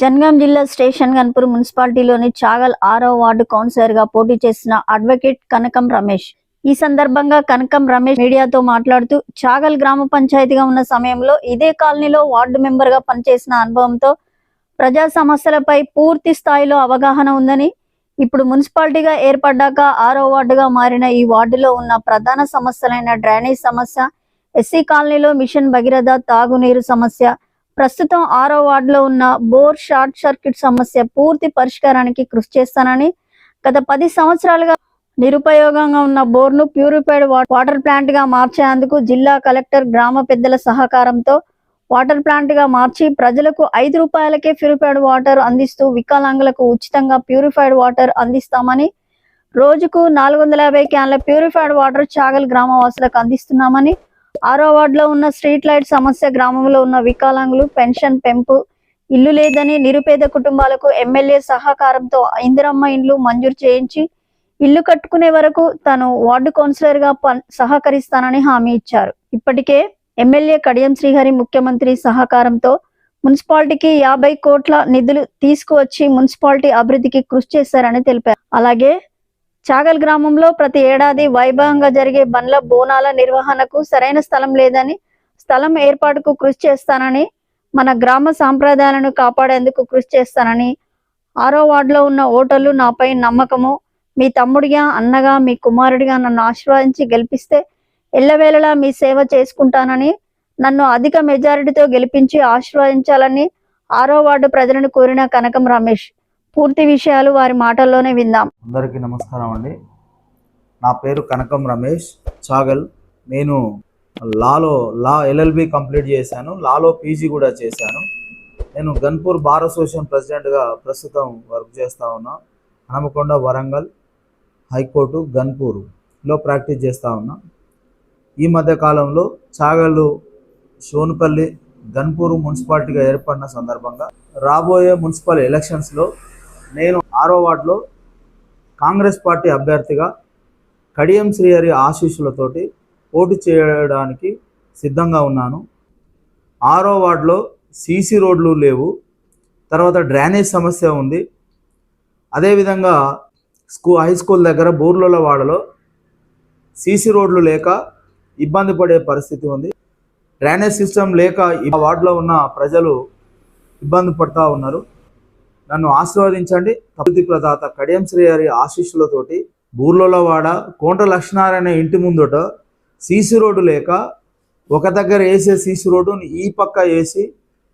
జనగాం జిల్లా స్టేషన్ గన్పూర్ మున్సిపాలిటీలోని చాగల్ ఆరో వార్డు కౌన్సిలర్గా పోటీ చేసిన అడ్వకేట్ కనకం రమేష్. ఈ సందర్భంగా కనకం రమేష్ మీడియాతో మాట్లాడుతూ చాగల్ గ్రామ పంచాయతీగా ఉన్న సమయంలో ఇదే కాలనీలో వార్డు మెంబర్గా పనిచేసిన అనుభవంతో ప్రజా సమస్యలపై పూర్తి స్థాయిలో అవగాహన ఉందని ఇప్పుడు మున్సిపాలిటీగా ఏర్పడ్డాక ఆరో వార్డుగా మారిన ఈ వార్డులో ఉన్న ప్రధాన సమస్యలైన డ్రైనేజ్ సమస్య ఎస్సీ కాలనీలో మిషన్ భగీరథ తాగునీరు సమస్య ప్రస్తుతం ఆరో వార్డులో ఉన్న బోర్ షార్ట్ సర్క్యూట్ సమస్య పూర్తి పరిష్కారానికి కృషి చేస్తానని గత పది సంవత్సరాలుగా నిరుపయోగంగా ఉన్న బోర్ను ప్యూరిఫైడ్ వాటర్ ప్లాంట్గా మార్చేందుకు జిల్లా కలెక్టర్ గ్రామ పెద్దల సహకారంతో వాటర్ ప్లాంట్గా మార్చి ప్రజలకు ఐదు రూపాయలకే ప్యూరిఫైడ్ వాటర్ అందిస్తూ వికలాంగులకు ఉచితంగా ప్యూరిఫైడ్ వాటర్ అందిస్తామని రోజుకు నాలుగు వందల యాభై క్యాన్ల ప్యూరిఫైడ్ వాటర్ చాగల్ గ్రామవాసులకు అందిస్తున్నామని ఆరో వార్డులో ఉన్న స్ట్రీట్ లైట్ సమస్య గ్రామంలో ఉన్న వికలాంగులు పెన్షన్ పెంపు ఇల్లు లేదని నిరుపేద కుటుంబాలకు ఎమ్మెల్యే సహకారంతో ఇందిరమ్మ ఇండ్లు మంజూరు చేయించి ఇల్లు కట్టుకునే వరకు తాను వార్డు కౌన్సిలర్గా పన్- సహకరిస్తానని హామీ ఇచ్చారు. ఇప్పటికే ఎమ్మెల్యే కడియం శ్రీహరి ముఖ్యమంత్రి సహకారంతో మున్సిపాలిటీకి యాభై కోట్ల నిధులు తీసుకువచ్చి మున్సిపాలిటీ అభివృద్ధికి కృషి చేశారని తెలిపారు. అలాగే చాగల్ గ్రామంలో ప్రతి ఏడాది వైభవంగా జరిగే బండ్ల బోనాల నిర్వహణకు సరైన స్థలం లేదని స్థలం ఏర్పాటుకు కృషి చేస్తానని మన గ్రామ సాంప్రదాయాలను కాపాడేందుకు కృషి చేస్తానని ఆరో వార్డులో ఉన్న ఓటర్లు నాపై నమ్మకము మీ తమ్ముడిగా అన్నగా మీ కుమారుడిగా నన్ను ఆశీర్వదించి గెలిపిస్తే ఎల్లవేళలా మీ సేవ చేసుకుంటానని నన్ను అధిక మెజారిటీతో గెలిపించి ఆశీర్వదించాలని ఆరో వార్డు ప్రజలను కోరిన కనకం రమేష్. పూర్తి విషయాలు వారి మాటల్లోనే విందాం. అందరికీ నమస్కారం అండి. నా పేరు కనకం రమేష్. చాగల్. నేను లాలో లా ఎల్ఎల్బి కంప్లీట్ చేశాను. లాలో పీజీ కూడా చేశాను. నేను గన్పూర్ బార్ అసోసియేషన్ ప్రెసిడెంట్గా ప్రస్తుతం వర్క్ చేస్తూ ఉన్నా. హనమకొండ వరంగల్ హైకోర్టు గన్పూర్లో ప్రాక్టీస్ చేస్తూ ఉన్నా. ఈ మధ్య కాలంలో చాగళ్ళు షోనుపల్లి గన్పూర్ మున్సిపాలిటీగా ఏర్పడిన సందర్భంగా రాబోయే మున్సిపల్ ఎలక్షన్స్లో నేను ఆరో వార్డులో కాంగ్రెస్ పార్టీ అభ్యర్థిగా కడియం శ్రీహరి ఆశీస్సులతోటి పోటీ చేయడానికి సిద్ధంగా ఉన్నాను. ఆరో వార్డులో సీసీ రోడ్లు లేవు. తర్వాత డ్రైనేజ్ సమస్య ఉంది. అదేవిధంగా స్కూ హై స్కూల్ దగ్గర బూర్లలో వాడలో సీసీ రోడ్లు లేక ఇబ్బంది పడే పరిస్థితి ఉంది. డ్రైనేజ్ సిస్టమ్ లేక ఈ వార్డులో ఉన్న ప్రజలు ఇబ్బంది పడుతూ ఉన్నారు. నన్ను ఆశీర్వదించండి. అభివృద్ధి ప్రదాత కడియం శ్రీహరి ఆశీస్సులతోటి బూర్లలోవాడ కోంట లక్ష్మీనారాయణ ఇంటి ముందట సీసీ రోడ్డు లేక ఒక దగ్గర వేసే సీసీ రోడ్డుని ఈ పక్క వేసి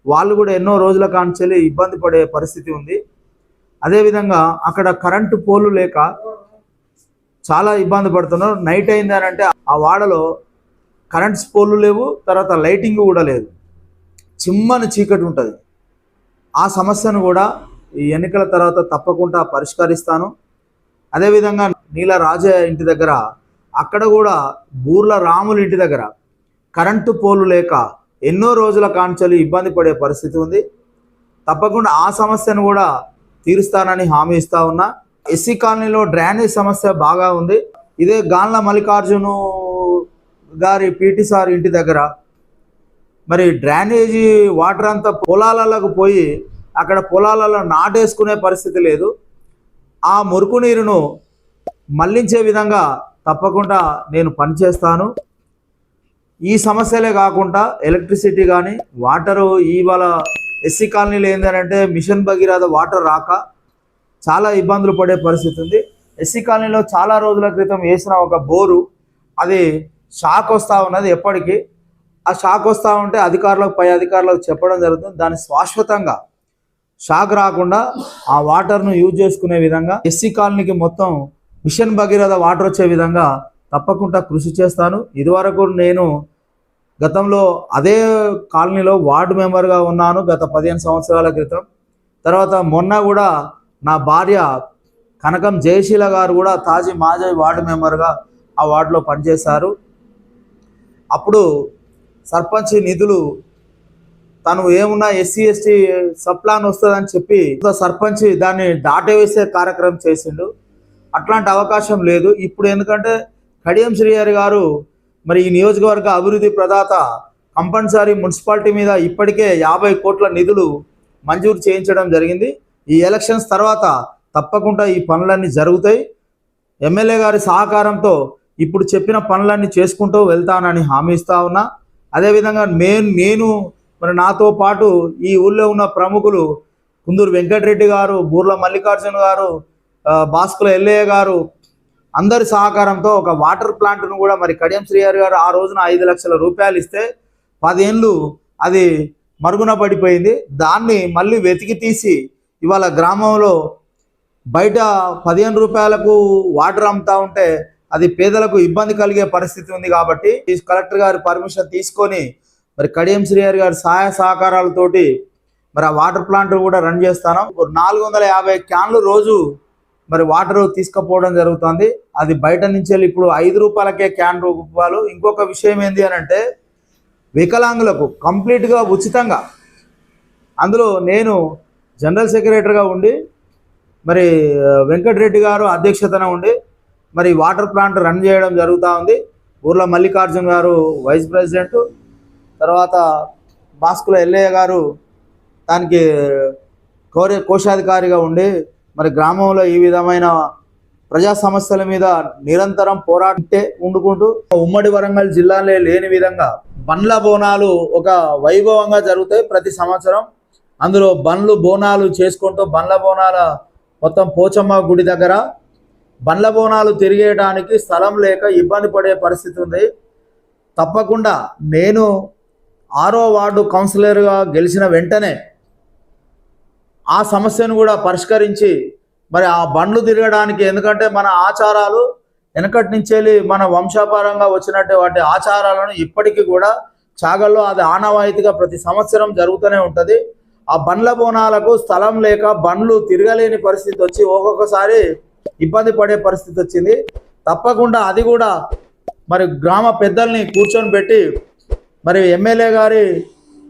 వాళ్ళు కూడా ఎన్నో రోజుల కాంచెల్లి ఇబ్బంది పడే పరిస్థితి ఉంది. అదేవిధంగా అక్కడ కరెంటు పోలు లేక చాలా ఇబ్బంది పడుతున్నారు. నైట్ అయింది అంటే ఆ వాడలో కరెంట్స్ పోలు లేవు తర్వాత లైటింగ్ కూడా లేదు. చిమ్మని చీకటి ఉంటుంది. ఆ సమస్యను కూడా ఈ ఎన్నికల తర్వాత తప్పకుండా పరిష్కరిస్తాను. అదేవిధంగా నీల రాజయ్య ఇంటి దగ్గర అక్కడ కూడా బూర్ల రాముల ఇంటి దగ్గర కరెంటు పోలు లేక ఎన్నో రోజుల కాంచెలు ఇబ్బంది పడే పరిస్థితి ఉంది. తప్పకుండా ఆ సమస్యను కూడా తీరుస్తానని హామీ ఇస్తా ఉన్నా. ఎస్సీ కాలనీలో డ్రైనేజ్ సమస్య బాగా ఉంది. ఇదే గాన్ల మల్లికార్జును గారి పీటీ సార్ ఇంటి దగ్గర. మరి డ్రైనేజీ వాటర్ అంతా పొలాలకు పోయి అక్కడ పొలాలలో నాటేసుకునే పరిస్థితి లేదు. ఆ మురుకు నీరును మళ్ళించే విధంగా తప్పకుండా నేను పనిచేస్తాను ఈ సమస్యలే కాకుండా ఎలక్ట్రిసిటీ కానీ వాటరు ఇవాళ ఎస్సీ కాలనీలో ఏంటంటే మిషన్ భగీరథ వాటర్ రాక చాలా ఇబ్బందులు పడే పరిస్థితి ఉంది. ఎస్సీ కాలనీలో చాలా రోజుల క్రితం వేసిన ఒక బోరు అది షాక్ వస్తూ ఉన్నది ఎప్పటికీ. ఆ షాక్ వస్తూ ఉంటే అధికారులకు పై అధికారులకు చెప్పడం జరుగుతుంది. దాన్ని శాశ్వతంగా షాక్ రాకుండా ఆ వాటర్ను యూజ్ చేసుకునే విధంగా ఎస్సీ కాలనీకి మొత్తం మిషన్ భగీరథ వాటర్ వచ్చే విధంగా తప్పకుండా కృషి చేస్తాను. ఇదివరకు నేను గతంలో అదే కాలనీలో వార్డు మెంబర్గా ఉన్నాను గత పదిహేను సంవత్సరాల క్రితం. తర్వాత మొన్న కూడా నా భార్య కనకం జయశీల గారు కూడా తాజీ మాజీ వార్డు మెంబర్గా ఆ వార్డులో పనిచేశారు. అప్పుడు సర్పంచ్ నిధులు తను ఏమున్నా ఎస్సీ ఎస్టీ సప్లాన్ వస్తుందని చెప్పి సర్పంచ్ దాన్ని దాటవేసే కార్యక్రమం చేసిండు. అట్లాంటి అవకాశం లేదు. ఇప్పుడు ఎందుకంటే కడియం శ్రీహరి గారు మరి ఈ నియోజకవర్గ అభివృద్ధి ప్రదాత కంపల్సరీ మున్సిపాలిటీ మీద ఇప్పటికే యాభై కోట్ల నిధులు మంజూరు చేయించడం జరిగింది. ఈ ఎలక్షన్స్ తర్వాత తప్పకుండా ఈ పనులన్నీ జరుగుతాయి. ఎమ్మెల్యే గారి సహకారంతో ఇప్పుడు చెప్పిన పనులన్నీ చేసుకుంటూ వెళ్తానని హామీ ఇస్తా ఉన్నా. అదేవిధంగా నేను నేను మరి నాతో పాటు ఈ ఊళ్ళో ఉన్న ప్రముఖులు కుందూరు వెంకటరెడ్డి గారు బూర్ల మల్లికార్జున గారు ఆ, బాస్కుల ఎల్లయ్య గారు అందరి సహకారంతో ఒక వాటర్ ప్లాంట్ను కూడా మరి కడియం శ్రీహరి గారు ఆ రోజున ఐదు లక్షల రూపాయలు ఇస్తే పదేళ్ళు అది మరుగున పడిపోయింది. దాన్ని మళ్ళీ వెతికి తీసి ఇవాళ గ్రామంలో బయట పదిహేను రూపాయలకు వాటర్ అమ్ముతా ఉంటే అది పేదలకు ఇబ్బంది కలిగే పరిస్థితి ఉంది కాబట్టి కలెక్టర్ గారి పర్మిషన్ తీసుకొని మరి కడియం శ్రీహరి గారి సహాయ సహకారాలతోటి మరి ఆ వాటర్ ప్లాంట్ కూడా రన్ చేస్తాను. నాలుగు వందల యాభై క్యాన్లు రోజు మరి వాటర్ తీసుకుపోవడం జరుగుతుంది. అది బయట నుంచి వెళ్ళి ఇప్పుడు ఐదు రూపాయలకే క్యాన్ రూపాయలు. ఇంకొక విషయం ఏంటి అని అంటే వికలాంగులకు కంప్లీట్గా ఉచితంగా అందులో నేను జనరల్ సెక్రటరీగా ఉండి మరి వెంకటరెడ్డి గారు అధ్యక్షతన ఉండి మరి వాటర్ ప్లాంట్ రన్ చేయడం జరుగుతూ ఉంది. ఊర్లో మల్లికార్జున్ గారు వైస్ ప్రెసిడెంట్ తర్వాత బాస్కుల ఎల్లయ్య గారు దానికి కౌర కోశాధికారిగా ఉండి మరి గ్రామంలో ఈ విధమైన ప్రజా సమస్యల మీద నిరంతరం పోరాటే ఉండుకుంటూ ఉమ్మడి వరంగల్ జిల్లాలో లేని విధంగా బండ్ల బోనాలు ఒక వైభవంగా జరుగుతాయి ప్రతి సంవత్సరం. అందులో బండ్లు బోనాలు చేసుకుంటూ బండ్ల బోనాల మొత్తం పోచమ్మ గుడి దగ్గర బండ్ల బోనాలు తిరిగేయడానికి స్థలం లేక ఇబ్బంది పడే పరిస్థితి ఉంది. తప్పకుండా నేను ఆరో వార్డు కౌన్సిలర్గా గెలిచిన వెంటనే ఆ సమస్యను కూడా పరిష్కరించి మరి ఆ బండ్లు తిరగడానికి ఎందుకంటే మన ఆచారాలు వెనకటి నుంచి వెళ్ళి మన వంశాపారంగా వచ్చినట్టు వాటి ఆచారాలను ఇప్పటికీ కూడా చాగల్లో అది ఆనవాయితీగా ప్రతి సంవత్సరం జరుగుతూనే ఉంటుంది. ఆ బండ్ల బోనాలకు స్థలం లేక బండ్లు తిరగలేని పరిస్థితి వచ్చి ఒక్కొక్కసారి ఇబ్బంది పడే పరిస్థితి వచ్చింది. తప్పకుండా అది కూడా మరి గ్రామ పెద్దల్ని కూర్చొని పెట్టి మరి ఎమ్మెల్యే గారి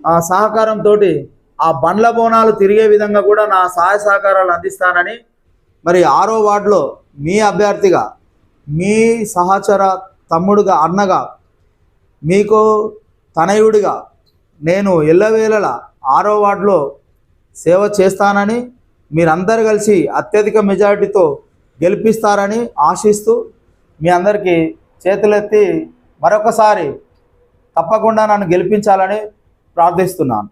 ఆ సహకారంతో ఆ బండ్ల బోనాలు తిరిగే విధంగా కూడా నా సహాయ సహకారాలు అందిస్తానని మరి ఆరో వార్డులో మీ అభ్యర్థిగా మీ సహచర తమ్ముడుగా అన్నగా మీకు తనయుడిగా నేను ఎల్లవేళలా ఆరో వార్డులో సేవ చేస్తానని మీరందరు కలిసి అత్యధిక మెజారిటీతో గెలిపిస్తారని ఆశిస్తూ మీ అందరికీ చేతులెత్తి మరొకసారి తప్పకుండా నన్ను గెలిపించాలని ప్రార్థిస్తున్నాను.